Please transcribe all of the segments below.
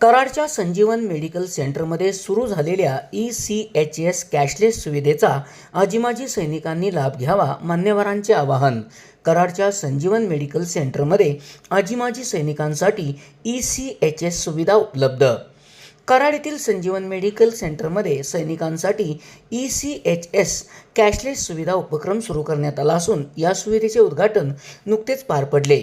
कराडच्या संजीवन मेडिकल सेंटरमध्ये सुरू झालेल्या E C H S cashless सुविधेचा आजीमाजी सैनिकांनी लाभ घ्यावा मान्यवरांचे आवाहन. कराडच्या संजीवन मेडिकल सेंटरमध्ये आजीमाजी सैनिकांसाठी ई सी एच एस सुविधा उपलब्ध. कराड येथील संजीवन मेडिकल सेंटरमध्ये सैनिकांसाठी E C H S cashless सुविधा उपक्रम सुरू करण्यात आला असून या सुविधेचे उद्घाटन नुकतेच पार पडले.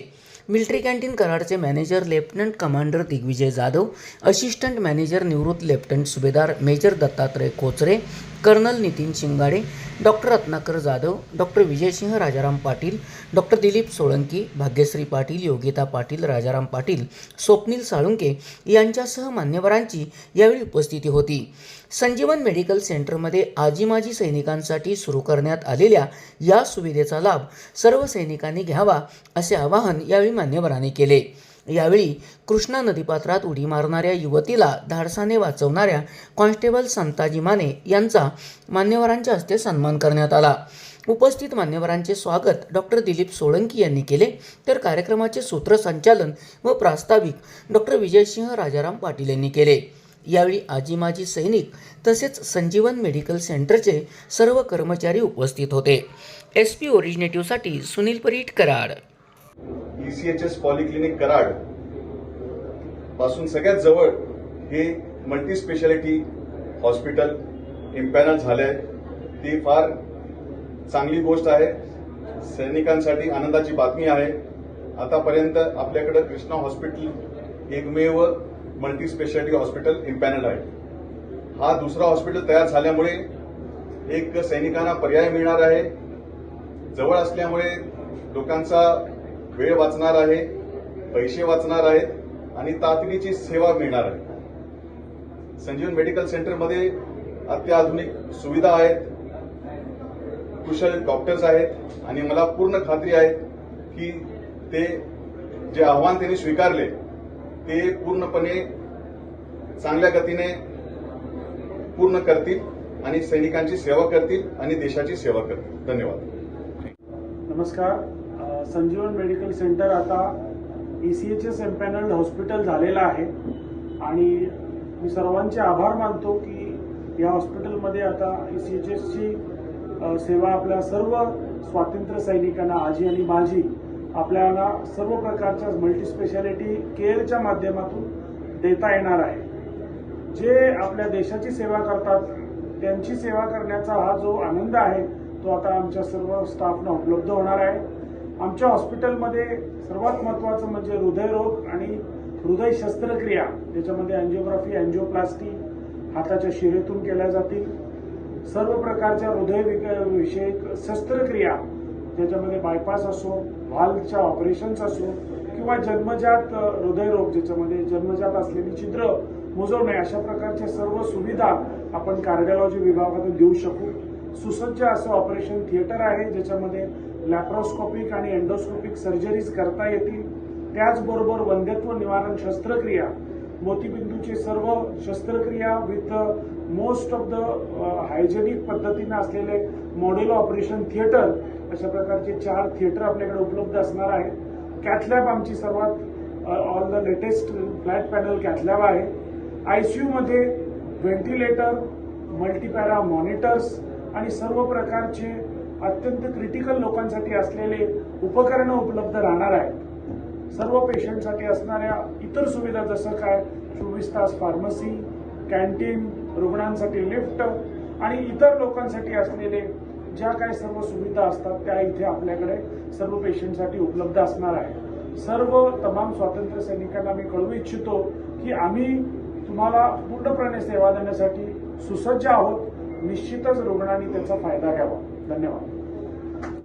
Military canteen कराडचे manager lieutenant commander Digvijay Jadhav assistant manager निवृत्त lieutenant Subedar major Dattatray Kochare colonel Nitin Shingade doctor Ratnakar Jadhav doctor Vijaysinh Rajaram Patil doctor Dilip Solanki Bhagyashree Patil Yogita Patil Rajaram Patil Swapnil Salunke यांच्यासह मान्यवरांची यावेळी उपस्थिती होती. संजीवन medical सेंटरमध्ये आजी माजी सैनिकांसाठी सुरू करण्यात आलेल्या या सुविधेचा लाभ सर्व सैनिकांनी घ्यावा असे आवाहन यावेळी मान्यवरांनी केले. यावेळी कृष्णा नदीपात्रात उडी मारणाऱ्या युवतीला धाडसाने वाचवणाऱ्या कॉन्स्टेबल संताजी माने यांचा मान्यवरांच्या हस्ते सन्मान करण्यात आला. उपस्थित मान्यवरांचे स्वागत डॉक्टर दिलीप सोळंकी यांनी केले. तर कार्यक्रमाचे सूत्रसंचालन व प्रास्ताविक डॉक्टर विजयसिंह राजाराम पाटील यांनी केले. यावेळी आजी माजी सैनिक तसेच संजीवन मेडिकल सेंटरचे सर्व कर्मचारी उपस्थित होते. एस पी ओरिजिनेटिव्हसाठी सुनील परीट कराड. ईसीएचएस पॉलिक्लिनिक कराडपासून सगळ्यात जवळ हे मल्टी स्पेशालिटी हॉस्पिटल इम्पॅनल झालंय. ती फार चांगली गोष्ट आहे. सैनिकांसाठी आनंदाची बातमी आहे. आतापर्यंत आपल्याकडे कृष्णा हॉस्पिटल एकमेव मल्टी स्पेशालिटी हॉस्पिटल इम्पॅनल आहे. हा दुसरा हॉस्पिटल तयार झाल्यामुळे एक सैनिकांना पर्याय मिळणार आहे. जवळ असल्यामुळे लोकांचा वेळ वाचणार आहे पैसे वाचणार आहेत आणि तातडीची सेवा मिळणार आहे. संजीवन मेडिकल सेंटरमध्ये अत्याधुनिक सुविधा आहेत कुशल डॉक्टर्स आहेत आणि मला पूर्ण खात्री आहे की ते जे आव्हान त्यांनी स्वीकारले ते पूर्णपणे चांगल्या गतीने पूर्ण करतील आणि सैनिकांची सेवा करतील आणि देशाची सेवा करतील. धन्यवाद. नमस्कार. संजीवन मेडिकल सेंटर आता E C H S empanelled hospital झालेलं आहे आणि मी सर्वांचे आभार मानतो की या हॉस्पिटलमध्ये आता ई सी एच एसची सेवा आपल्या सर्व स्वातंत्र्य सैनिकांना आजी आणि माझी आपल्याला सर्व प्रकारच्या मल्टीस्पेशालिटी केअरच्या माध्यमातून देता येणार आहे. जे आपल्या देशाची सेवा करतात त्यांची सेवा करण्याचा हा जो आनंद आहे तो आता आमच्या सर्व स्टाफना उपलब्ध होणार आहे. आमच्या हॉस्पिटलमध्ये सर्वात महत्त्वाचं म्हणजे हृदयरोग आणि हृदय शस्त्रक्रिया त्याच्यामध्ये अँजिओग्राफी अँजिओप्लास्टी हाताच्या शिरेतून केल्या जातील. सर्व प्रकारच्या हृदय विक- विषयक शस्त्रक्रिया ज्याच्यामध्ये बायपास असो व्हालच्या ऑपरेशन्स असो किंवा जन्मजात हृदयरोग ज्याच्यामध्ये जन्मजात असलेली छिद्र मुजवणे अशा प्रकारच्या सर्व सुविधा आपण कार्डिओलॉजी विभागातून देऊ शकू. सुसज्ज असं ऑपरेशन थिएटर आहे ज्याच्यामध्ये लॅप्रोस्कोपिक आणि एन्डोस्कोपिक सर्जरीज करता येतील. त्याचबरोबर वंध्यत्व निवारण शस्त्रक्रिया मोतीबिंदूची सर्व शस्त्रक्रिया with most of the hygienic पद्धतीनं असलेले मॉडेल ऑपरेशन थिएटर अशा प्रकारचे चार थिएटर आपल्याकडे उपलब्ध असणार आहे कॅथलॅब आमची सर्वात all the latest flat panel cath lab आहे. आयसीयू मध्ये व्हेंटिलेटर मल्टीपॅरा मॉनिटर्स आणि सर्व प्रकारचे अत्यंत क्रिटिकल लोकांसाठी असलेले उपकरणं उपलब्ध राहणार आहेत. सर्व पेशंटसाठी असणाऱ्या इतर सुविधा जसं काय चोवीस तास फार्मसी कॅन्टीन रुग्णांसाठी लिफ्ट आणि इतर लोकांसाठी असलेले ज्या काही सर्व सुविधा असतात त्या इथे आपल्याकडे सर्व पेशंटसाठी उपलब्ध असणार आहे सर्व तमाम स्वातंत्र्य सैनिकांना मी कळवू इच्छितो की आम्ही तुम्हाला पूर्णपणे सेवा देण्यासाठी सुसज्ज आहोत. निश्चितच रुग्णांनी त्याचा फायदा घ्यावा. धन्यवाद.